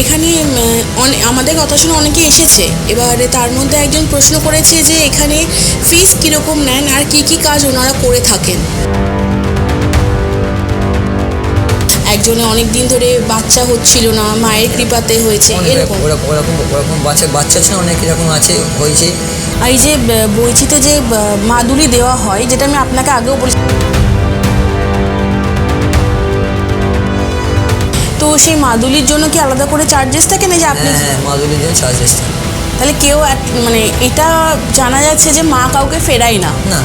এখানে আমাদের কথা শুনে অনেকে এসেছে। এবারে তার মধ্যে একজন প্রশ্ন করেছে যে এখানে ফিস কীরকম নেন আর কি কি কাজ ওনারা করে থাকেন। একজনে অনেক দিন ধরে বাচ্চা হচ্ছিল না মায়ের কৃপাতে হয়েছে এরকম। ওরকম ওরকম ওরকম বাচ্চা বাচ্চা ছিল অনেক এরকম আছে হয়েছে। আর এই যে বইচিতে যে মাদুলি দেওয়া হয় যেটা আমি আপনাকে আগেও বলেছি সেই মাদুলির জন্য কি আলাদা করে চার্জেস থাকে না যে আপনি হ্যাঁ হ্যাঁ মাদুলির জন্য চার্জেস থাকে। তাহলে কেউ মানে এটা জানা যাচ্ছে যে মা কাউকে ফেরাই না। না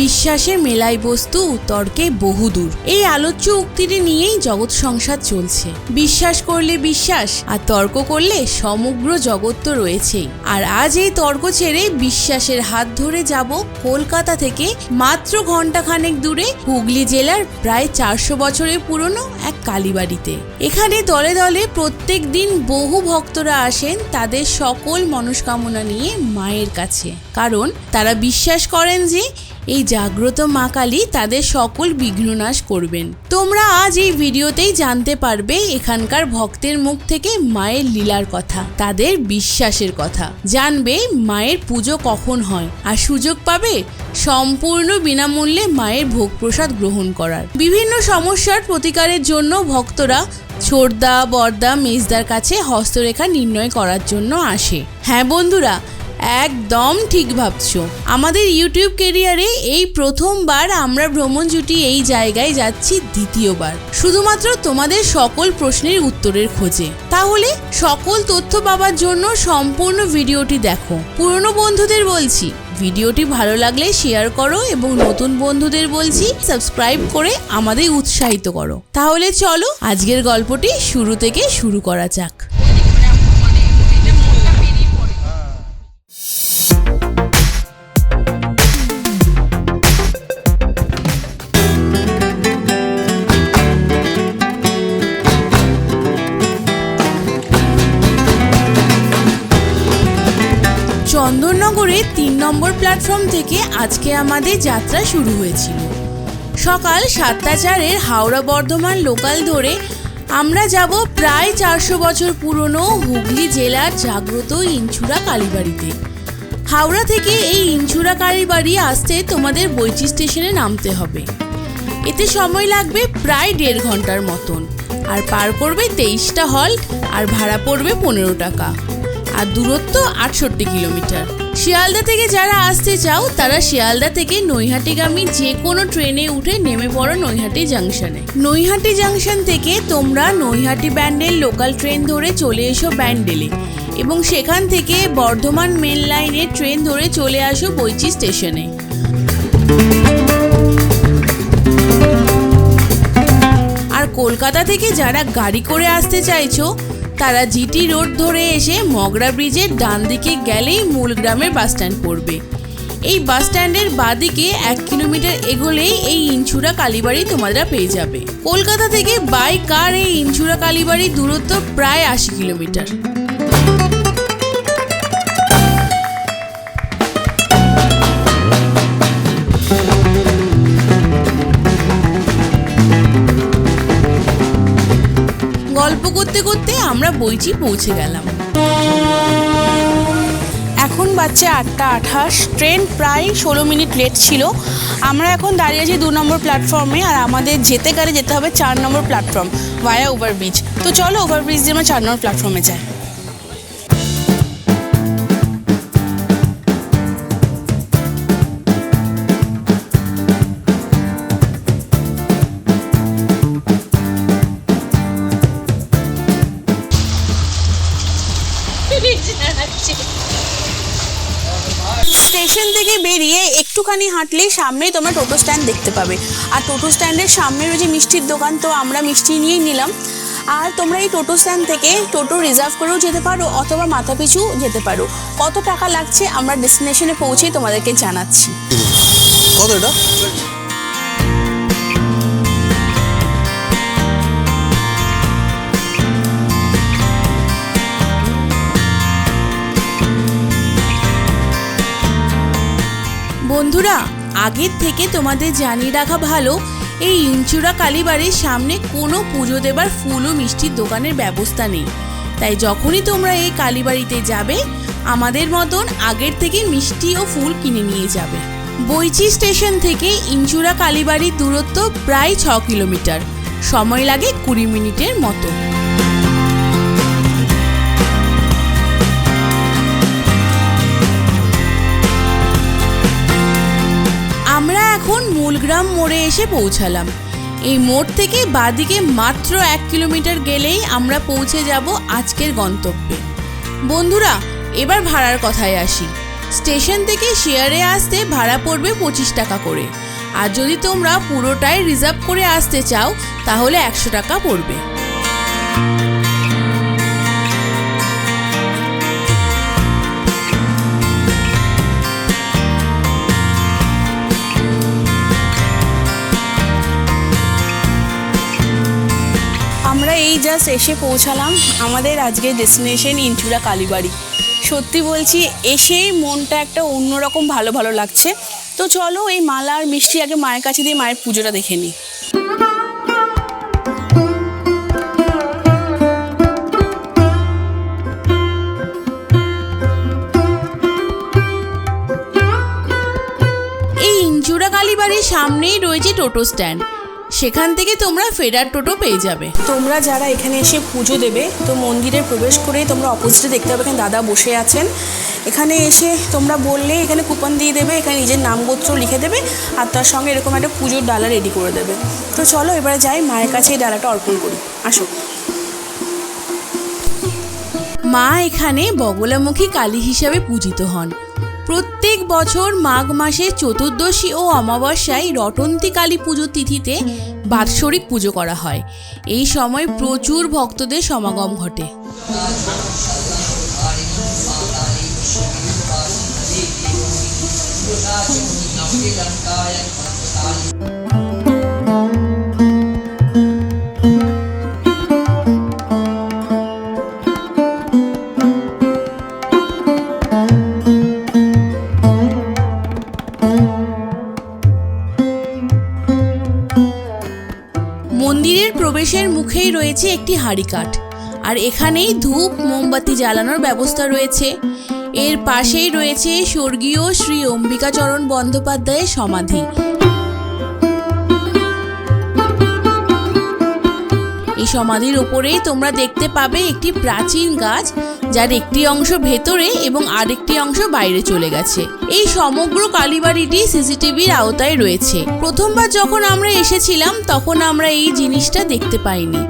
বিশ্বাসের মেলাই বস্তু তর্কে বহুদূর। এই আলোচ্য উক্তিটি নিয়েই জগৎ সংসার চলছে। বিশ্বাস করলে বিশ্বাস, আর তর্ক করলে সমগ্র জগৎ তো রয়েছেই। আর আজ এই তর্ক ছেড়ে বিশ্বাসের হাত ধরে যাব কলকাতা থেকে মাত্র ঘন্টাখানেক দূরে হুগলি জেলার প্রায় চারশো বছরের পুরনো এক কালীবাড়িতে। এখানে দলে দলে প্রত্যেক দিন বহু ভক্তরা আসেন তাদের সকল মনস্কামনা নিয়ে মায়ের কাছে। কারণ তারা বিশ্বাস করেন যে এই জাগ্রত মা কালী তাদের সকল বিঘ্ননাশ করবেন। তোমরা আজ এই ভিডিওতেই জানতে পারবে এখানকার ভক্তের মুখ থেকে মায়ের লীলার কথা, তাদের বিশ্বাসের কথা। জানবে মায়ের পুজো কখন হয় আর সুযোগ পাবে সম্পূর্ণ বিনামূল্যে মায়ের ভোগ প্রসাদ গ্রহণ করার। বিভিন্ন সমস্যার প্রতিকারের জন্য ভক্তরা ছোটদা বর্দা মেজদার কাছে হস্তরেখা নির্ণয় করার জন্য আসে। হ্যাঁ বন্ধুরা একদম ঠিক ভাবছ। আমাদের ইউটিউব কেরিয়ারে এই প্রথমবার আমরা ভ্রমণ জুটি এই জায়গায় যাচ্ছি দ্বিতীয়বার। শুধুমাত্র তোমাদের সকল প্রশ্নের উত্তরের খোঁজে। তাহলে সকল তথ্য পাবার জন্য সম্পূর্ণ ভিডিওটি দেখো। পুরনো বন্ধুদের বলছি, ভিডিওটি ভালো লাগলে শেয়ার করো এবং নতুন বন্ধুদের বলছি, সাবস্ক্রাইব করে আমাদের উৎসাহিত করো। তাহলে চলো, আজকের গল্পটি শুরু থেকে শুরু করা যাক। নম্বর প্ল্যাটফর্ম থেকে আজকে আমাদের যাত্রা শুরু হয়েছিল। সকাল সাতটা চারের হাওড়া বর্ধমান লোকাল ধরে আমরা যাব প্রায় চারশো বছর পুরনো হুগলি জেলার জাগ্রত ইঞ্চুরা কালীবাড়িতে। হাওড়া থেকে এই ইঞ্চুরা কালীবাড়ি আসতে তোমাদের বৈচি স্টেশনে নামতে হবে। এতে সময় লাগবে প্রায় দেড় ঘণ্টার মতন। আর পার করবে তেইশটা হল্ট আর ভাড়া পড়বে পনেরো টাকা। আর দূরত্ব আটষট্টি কিলোমিটার। শিয়ালদা থেকে যারা আসতে চাও, তারা শিয়ালদা থেকে নৈহাটিগামী যে কোনো ট্রেনে উঠে নেমে পড়ো নৈহাটি জাংশনে। নৈহাটি জাংশন থেকে তোমরা নৈহাটি ব্যান্ডেল লোকাল ট্রেন ধরে চলে এসো ব্যান্ডেলে এবং সেখান থেকে বর্ধমান মেন লাইনে ট্রেন ধরে চলে আসো বৈচি স্টেশনে। আর কলকাতা থেকে যারা গাড়ি করে আসতে চাইছো তারা জিটি রোড ধরে এসে মগরা ব্রিজের ডান দিকে গেলেই মূলগ্রামের বাস স্ট্যান্ড পড়বে। এই বাস স্ট্যান্ডের বাদিকে এক কিলোমিটার এগোলেই এই ইনছুরা কালীবাড়ি তোমরা পেয়ে যাবে। কলকাতা থেকে বাই কার এই ইনছুরা কালীবাড়ির দূরত্ব প্রায় আশি কিলোমিটার। করতে করতে আমরা বইচি পৌঁছে গেলাম। এখন বাচ্চা আটটা আঠাশ, ট্রেন প্রায় ষোলো মিনিট লেট ছিল। আমরা এখন দাঁড়িয়ে আছি দু নম্বর প্ল্যাটফর্মে আর আমাদের যেতে গেলে যেতে হবে চার নম্বর প্ল্যাটফর্ম ভায়া ওভারব্রিজ তো চলো ওভারব্রিজ দিয়ে আমরা চার নম্বর প্ল্যাটফর্মে যাই। একটুখানি হাঁটলে সামনেই তোমরা টোটো স্ট্যান্ড দেখতে পাবে। আর টোটো স্ট্যান্ডের সামনে রয়েছে মিষ্টির দোকান, তো আমরা মিষ্টি নিয়েই নিলাম। আর তোমরা এই টোটো স্ট্যান্ড থেকে টোটো রিজার্ভ করেও যেতে পারো, অথবা মাথা পিছু যেতে পারো। কত টাকা লাগছে আমরা ডেস্টিনেশনে পৌঁছেই তোমাদেরকে জানাচ্ছি। কত এটা? বন্ধুরা, আগের থেকে তোমাদের জানিয়ে রাখা ভালো, এই ইঞ্চুরা কালীবাড়ির সামনে কোনো পুজো দেবার ফুল ও মিষ্টির দোকানের ব্যবস্থা নেই। তাই যখনই তোমরা এই কালীবাড়িতে যাবে, আমাদের মতন আগের থেকে মিষ্টি ও ফুল কিনে নিয়ে যাবে। বইচি স্টেশন থেকে ইঞ্চুরা কালীবাড়ির দূরত্ব প্রায় ছ কিলোমিটার। সময় লাগে কুড়ি মিনিটের মতো। এখন মূলগ্রাম মোড়ে এসে পৌঁছালাম। এই মোড় থেকে বাদিকে মাত্র এক কিলোমিটার গেলেই আমরা পৌঁছে যাব আজকের গন্তব্যে। বন্ধুরা, এবার ভাড়ার কথায় আসি। স্টেশন থেকে শেয়ারে আসতে ভাড়া পড়বে পঁচিশ টাকা করে। আর যদি তোমরা পুরোটাই রিজার্ভ করে আসতে চাও, তাহলে একশো টাকা পড়বে। জাস্ট এসে পৌঁছালাম আমাদের আজকের ডেস্টিনেশন ইঞ্চুরা কালীবাড়ি। সত্যি বলছি এসেই মনটা একটা অন্যরকম ভালো ভালো লাগছে। তো চলো এই মালা আর মিষ্টি আগে মায়ের কাছে দিয়ে মায়ের পুজোটা দেখে নিই। এই ইঞ্চুরা কালীবাড়ির সামনেই রয়েছে টোটো স্ট্যান্ড। সেখান থেকে তোমরা ফেরার টোটো পেয়ে যাবে। তোমরা যারা এখানে এসে পুজো দেবে তো মন্দিরে প্রবেশ করে তোমরা অপোজিটে দেখতে পাবে এখানে দাদা বসে আছেন। এখানে এসে তোমরা বললে এখানে কুপন দিয়ে দেবে এখানে নিজের নাম গোত্র লিখে দেবে আর তার সঙ্গে এরকম একটা পুজোর ডালা রেডি করে দেবে। তো চলো এবারে যাই মায়ের কাছে এই ডালাটা অর্পণ করি। আসো। মা এখানে বগলামুখী কালী হিসাবে পূজিত হন। প্রত্যেক বছর মাঘ মাসে চতুর্দশী ও অমাবস্যায় রটন্তী কালী পুজো তিথিতে বাৎসরিক পুজো করা হয়। এই সময় প্রচুর ভক্তদের সমাগম ঘটে। মন্দিরের রয়েছে একটি হাঁড়িকাঠ। আর এখানেই ধূপ, মোমবাতি জ্বালানোর ব্যবস্থা রয়েছে। এর পাশেই রয়েছে স্বর্গীয় শ্রী অম্বিকাচরণ বন্দ্যোপাধ্যায়ের সমাধি। এই সমাধির ওপরেই তোমরা দেখতে পাবে একটি প্রাচীন গাছ, যার একটি অংশ ভেতরে এবং আরেকটি অংশ বাইরে চলে গেছে। এই সমগ্র কালীবাড়িটি সিসিটিভির আওতায় রয়েছে। প্রথমবার যখন আমরা এসেছিলাম, তখন আমরা এই জিনিসটা দেখতে পাইনি,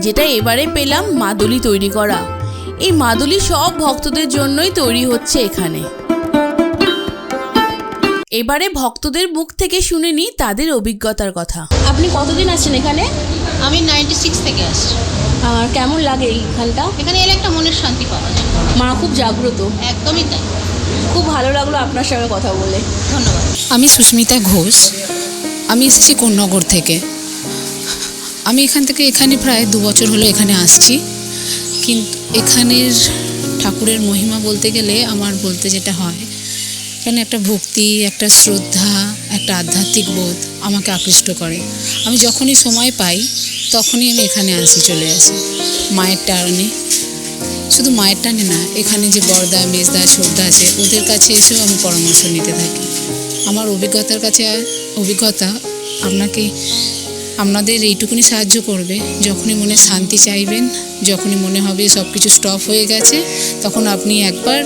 যেটা এবারে পেলাম মাদুলি তৈরি করা। এই মাদুলি সব ভক্তদের জন্যই তৈরি হচ্ছে এখানে। এবারে ভক্তদের মুখ থেকে শুনে নি তাদের অভিজ্ঞতার কথা। আপনি কতদিন আছেন এখানে? আমি নাইনটি সিক্স থেকে আসছি। আর কেমন লাগে এইখানটা? এখানে এলে একটা মনের শান্তি পাওয়া যায়। মা খুব জাগ্রত। একদমই তাই। খুব ভালো লাগল আপনার সঙ্গে কথা বলে। ধন্যবাদ। আমি সুস্মিতা ঘোষ। আমি এসেছি কোন্নগর থেকে। আমি এখান থেকে এখানে প্রায় দু বছর হলো এখানে আসছি। কিন্তু এখানের ঠাকুরের মহিমা বলতে গেলে আমার বলতে যেটা হয় এখানে একটা ভক্তি, একটা শ্রদ্ধা, একটা আধ্যাত্মিক বোধ আমাকে আকৃষ্ট করে। আমি যখনই সময় পাই, তখনই আমি এখানে আসি, চলে আসি। মায়ের টানে। শুধু মায়ের টানে না, এখানে যে বড়দা মেজদা, শ্রদ্ধা আছে, ওদের কাছে এসেও আমি পরামর্শ নিতে থাকি। আমার অভিজ্ঞতার কাছে অভিজ্ঞতা আপনাকে, আপনাদের এইটুকুনি সাহায্য করবে। যখনই মনে শান্তি চাইবেন, যখনই মনে হবে সব কিছু স্টপ হয়ে গেছে, তখন আপনি একবার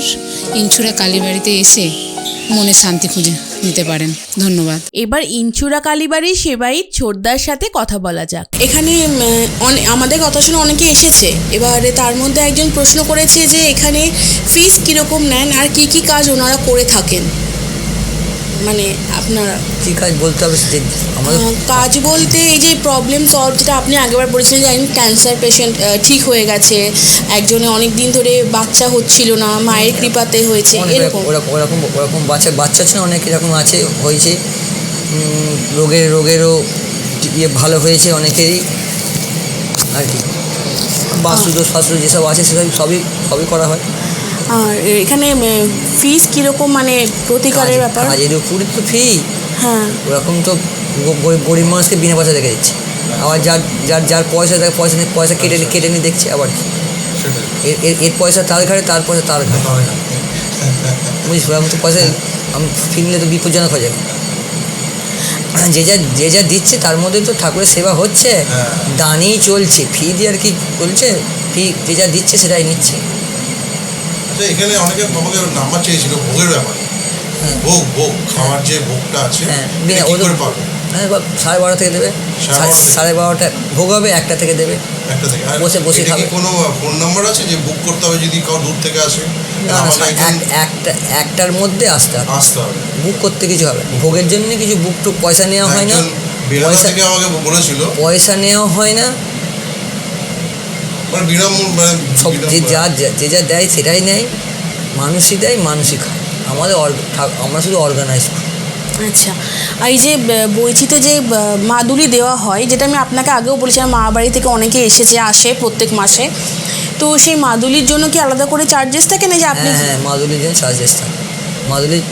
ইঞ্চুরা কালীবাড়িতে এসে মনে শান্তি খুঁজে নিতে পারেন। ধন্যবাদ। এবার ইঞ্চুরা কালীবাড়ির সেবাই ছোটদার সাথে কথা বলা যাক। এখানে অনে- আমাদের কথা শুনে অনেকে এসেছে। এবারে তার মধ্যে একজন প্রশ্ন করেছে যে এখানে ফিস কীরকম নেন আর কি কি কাজ ওনারা করে থাকেন। মানে আপনার কী কাজ বলতে হবে সেটা আমাদের কাজ বলতে এই যে প্রবলেম সলভ যেটা আপনি আগেবার বলেছিলেন যে ক্যান্সার পেশেন্ট ঠিক হয়ে গেছে। একজনে অনেক দিন ধরে বাচ্চা হচ্ছিল না মায়ের কৃপাতে হয়েছে এরকম। ওরকম ওরকম ওরকম বাচ্চা বাচ্চা ছিল অনেক এরকম আছে হয়েছে। রোগের রোগেরও ইয়ে ভালো হয়েছে অনেকেরই। আর কি। বাস্তুদোষ ফাস্তুদোষ যেসব আছে সেসব সবই সবই করা হয়। আর এখানে ফিস কীরকম মানে প্রতিকারের ব্যাপার? কাজের উপরে তো ফি হ্যাঁ। ওরকম তো গরিব মানুষকে বিনা পয়সা দেখে দিচ্ছে। আবার যার যার যার পয়সা তাকে পয়সা নিয়ে পয়সা কেটে নিয়ে- কেটে নিয়ে দেখছে আবার কি? এর এর- পয়সা তার ঘাড়ে তার পয়সা তার ঘাড়ে। হয় না। বুঝিস আমি তো পয়সা আমি ফিরলে তো বিপজ্জনক হয়ে যাবে। যে যা যে যা দিচ্ছে তার মধ্যে তো ঠাকুরের সেবা হচ্ছে। হ্যাঁ। দানেই চলছে ফি দিয়ে আর কি চলছে? ফি যে যা দিচ্ছে সেটাই নিচ্ছে। আচ্ছা এখানে অনেকে আমাকে নাম্বার চেয়েছিল ভোগের ব্যাপারে। হ্যাঁ। ভোগ ভোগ খাওয়ার যে ভোগটা আছে হ্যাঁ ওদের পাবে? হ্যাঁ সাড়ে বারো থেকে দেবে। সাড়ে বারোটা ভোগ হবে একটা থেকে দেবে। একটা থেকে। বসে বসে খাবে। কোনো ফোন নাম্বার আছে যে বুক করতে হবে যদি কাউ দূর থেকে আসে? একটা একটার মধ্যে আসতে হবে। আসতে হবে। বুক করতে কিছু হবে। ভোগের জন্য কিছু বুক টুক পয়সা নেওয়া হয় না। পয়সা থেকে আমাকে বলেছিল। পয়সা নেওয়া হয় না। সব যে যা যা- যে দেয় সেটাই নেয় মানুষই দেয় মানুষই খায়। আমাদের আমরা শুধু অর্গানাইজ করি। আচ্ছা আর এই যে আহ, বইচিতে যে মাদুলি দেওয়া হয় যেটা আমি আপনাকে আগেও বলেছিলাম মা বাড়ি থেকে অনেকে এসেছে আসে প্রত্যেক মাসে। তো সেই মাদুলির জন্য কি আলাদা করে চার্জেস থাকে না যে আপনি হ্যাঁ হ্যাঁ মাদুলির জন্য চার্জেস থাকে। মাদুলি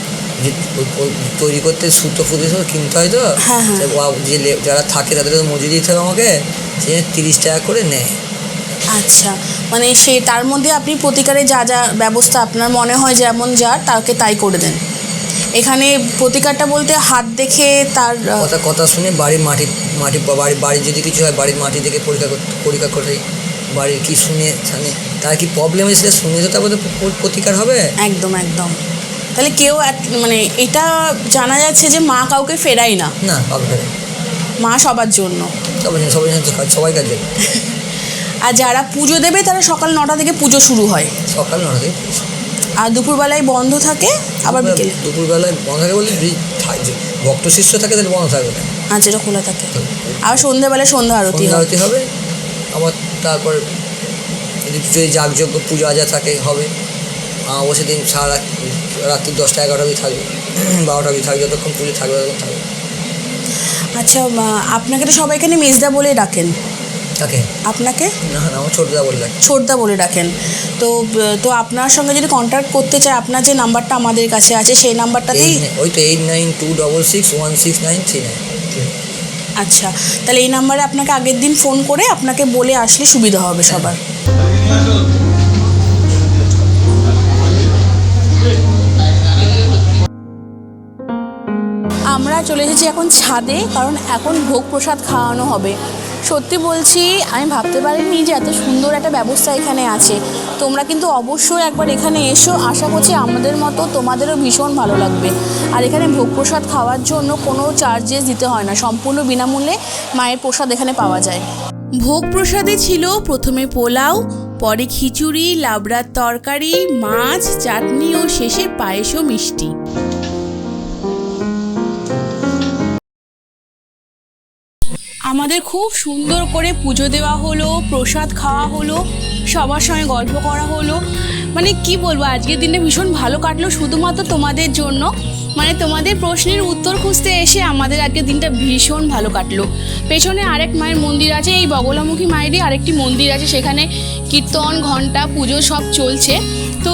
তৈরি করতে সুতো ফুতো সব কিনতে হয় তো? হ্যাঁ, হ্যাঁ। যে যারা থাকে তাদের তো মজুরি দিতে হবে আমাকে। সে তিরিশ টাকা করে নেয়। আচ্ছা মানে সে তার মধ্যে আপনি প্রতিকারে যা যা ব্যবস্থা আপনার মনে হয় যেমন যা তাকে তাই করে দেন। এখানে প্রতিকারটা বলতে হাত দেখে তার কথা কথা শুনে বাড়ির মাটি মাটি বাড়ি বাড়ির যদি কিছু হয় বাড়ির মাটি দেখে পরীক্ষা পরীক্ষা করে বাড়ির কি শুনে জানে তার কি প্রবলেম হয়েছে সেটা শুনে তো তারপরে প্রতিকার হবে? একদম একদম। তাহলে কেউ মানে এটা জানা যাচ্ছে যে মা কাউকে ফেরায় না। না পাবে না। মা সবার জন্য। সবাই সবাই কাজ সবাই কাজ যাবে আর যারা পুজো দেবে তারা সকাল নটা থেকে পুজো শুরু হয়। সকাল নটা থেকে? আর দুপুরবেলায় বন্ধ থাকে আবার বিকেলে। দুপুরবেলায় বন্ধ থাকে বলে ভক্ত শিষ্য থাকে তাহলে বন্ধ থাকবে না আচ্ছা এটা খোলা থাকে। আবার সন্ধ্যেবেলায় সন্ধ্যা আরতি আরতি হবে আবার তারপর যদি যাগযজ্ঞ পুজো আজা থাকে হবে। অবশ্যই দিন সারা রাত্রি দশটা এগারোটা অবধি থাকবে। বারোটা অবধি থাকবে যতক্ষণ পুজো থাকবে ততক্ষণ থাকবে। আচ্ছা আপনাকে তো সবাই এখানে মেজদা বলে ডাকেন। তাকে আপনাকে? না না আমার ছোটদা বললে ছোটদা বলে ডাকেন। তো তো আপনার সঙ্গে যদি কন্ট্যাক্ট করতে চায় আপনার যে নাম্বারটা আমাদের কাছে আছে সেই নাম্বারটাতেই ওই তো eight nine two double six one six nine three nine আচ্ছা তাহলে এই নাম্বারে আপনাকে আগের দিন ফোন করে আপনাকে বলে আসলে সুবিধা হবে সবার। আমরা চলে এসেছি এখন ছাদে কারণ এখন ভোগ প্রসাদ খাওয়ানো হবে। সত্যি বলছি, আমি ভাবতে পারিনি যে এত সুন্দর একটা ব্যবস্থা এখানে আছে। তোমরা কিন্তু অবশ্যই একবার এখানে এসো, আশা করছি আমাদের মতো তোমাদেরও ভীষণ ভালো লাগবে। আর এখানে ভোগ প্রসাদ খাওয়ার জন্য কোনো চার্জেস দিতে হয় না, সম্পূর্ণ বিনামূল্যে মায়ের প্রসাদ এখানে পাওয়া যায়। ভোগ প্রসাদে ছিল প্রথমে পোলাও, পরে খিচুড়ি, লাবড়ার তরকারি, মাছ, চাটনি ও শেষে পায়েস ও মিষ্টি। আমাদের খুব সুন্দর করে পুজো দেওয়া হলো, প্রসাদ খাওয়া হলো, সবার সঙ্গে গল্প করা হলো। মানে কি বলব, আজকের দিনটা ভীষণ ভালো কাটলো শুধুমাত্র তোমাদের জন্য। মানে তোমাদের প্রশ্নের উত্তর খুঁজতে এসে আমাদের আজকের দিনটা ভীষণ ভালো কাটলো। পেছনে আরেক মায়ের মন্দির আছে, এই বগলামুখী মায়েরই আরেকটি মন্দির আছে, সেখানে কীর্তন ঘণ্টা পুজো সব চলছে। তো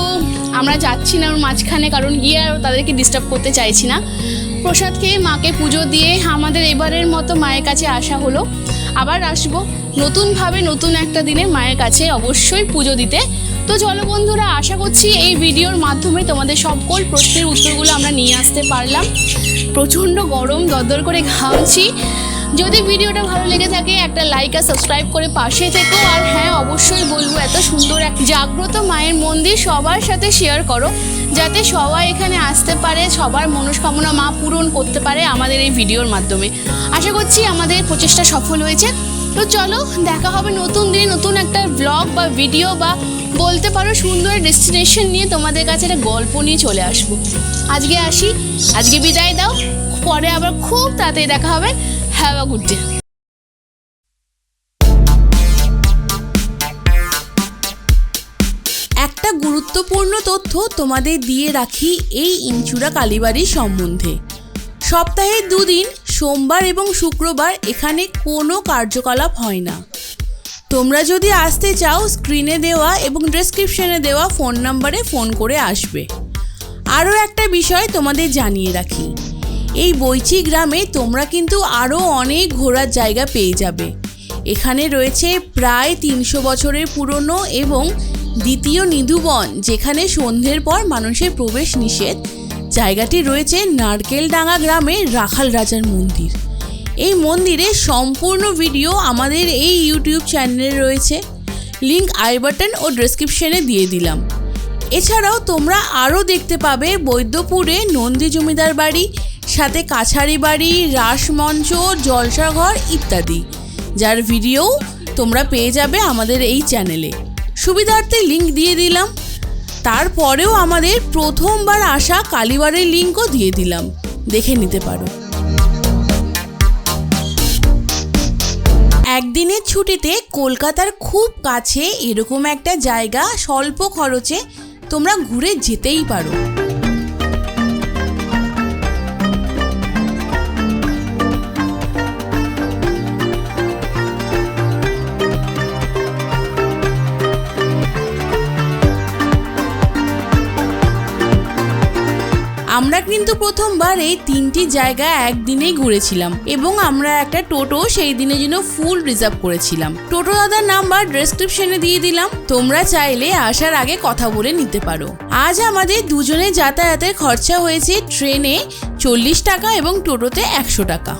আমরা যাচ্ছি না ওর মাঝখানে, কারণ গিয়ে আর তাদেরকে ডিস্টার্ব করতে চাইছি না। প্রসাদ খেয়ে মাকে পুজো দিয়ে আমাদের এবারের মতো মায়ের কাছে আসা হলো। আবার আসব। নতুনভাবে নতুন একটা দিনে মায়ের কাছে অবশ্যই পুজো দিতে। তো চলো বন্ধুরা, আশা করছি এই ভিডিওর মাধ্যমে তোমাদের সকল প্রশ্নের উত্তরগুলো আমরা নিয়ে আসতে পারলাম। প্রচণ্ড গরম, দরদর করে ঘামছি। যদি ভিডিওটা ভালো লেগে থাকে, একটা লাইক আর সাবস্ক্রাইব করে পাশে থেকো। আর হ্যাঁ অবশ্যই বলব, এত সুন্দর এক জাগ্রত মায়ের মন্দির সবার সাথে শেয়ার করো, যাতে সবাই এখানে আসতে পারে, সবার মনস্কামনা মা পূরণ করতে পারে আমাদের এই ভিডিওর মাধ্যমে। আশা করছি আমাদের প্রচেষ্টা সফল হয়েছে। তো চলো, দেখা হবে নতুন দিনে, নতুন একটা ব্লগ বা ভিডিও বা বলতে পারো সুন্দর ডেস্টিনেশন নিয়ে তোমাদের কাছে একটা গল্প নিয়ে চলে আসব। আজকে আসি, আজকে বিদায় দাও, পরে আবার খুব তাড়াতাড়ি দেখা হবে। হ্যাভ আ গুড ডে একটা গুরুত্বপূর্ণ তথ্য তোমাদের দিয়ে রাখি এই ইনচুরা কালীবাড়ির সম্বন্ধে। সপ্তাহে দুদিন, সোমবার এবং শুক্রবার এখানে কোনো কার্যকলাপ হয় না। তোমরা যদি আসতে চাও স্ক্রিনে দেওয়া এবং ডেসক্রিপশনে দেওয়া ফোন নাম্বারে ফোন করে আসবে। আরও একটা বিষয় তোমাদের জানিয়ে রাখি। এই বইচি গ্রামে তোমরা কিন্তু আরও অনেক ঘোরার জায়গা পেয়ে যাবে। এখানে রয়েছে প্রায় তিনশো বছরের পুরনো এবং দ্বিতীয় নিধুবন, যেখানে সন্ধ্যের পর মানুষের প্রবেশ নিষেধ। জায়গাটি রয়েছে নারকেলডাঙ্গা গ্রামে রাখাল রাজার মন্দির। এই মন্দিরের সম্পূর্ণ ভিডিও আমাদের এই ইউটিউব চ্যানেলে রয়েছে। লিঙ্ক আই বাটন ও ডেসক্রিপশনে দিয়ে দিলাম। এছাড়াও তোমরা আরও দেখতে পাবে বৈদ্যপুরে নন্দী জমিদার বাড়ি সাথে কাছারি বাড়ি রাসমঞ্চ, জলসাঘর ইত্যাদি। যার ভিডিও তোমরা পেয়ে যাবে আমাদের এই চ্যানেলে সুবিধার্থে লিংক দিয়ে দিলাম। তারপরেও আমাদের প্রথমবার আসা কালীবাড়ির লিঙ্কও দিয়ে দিলাম। দেখে নিতে পারো। একদিনের ছুটিতে কলকাতার খুব কাছে এরকম একটা জায়গা স্বল্প খরচে তোমরা ঘুরে যেতেই পারো। আমরা কিন্তু প্রথমবার এই তিনটি জায়গা একদিনেই ঘুরেছিলাম এবং আমরা একটা টোটো সেই দিনের জন্য ফুল রিজার্ভ করেছিলাম। টোটো দাদার নাম্বার ডেসক্রিপশনে দিয়ে দিলাম। তোমরা চাইলে আসার আগে কথা বলে নিতে পারো। আজ আমাদের দুজনে যাতায়াতের খরচা হয়েছে ট্রেনে চল্লিশ টাকা এবং টোটোতে একশো টাকা।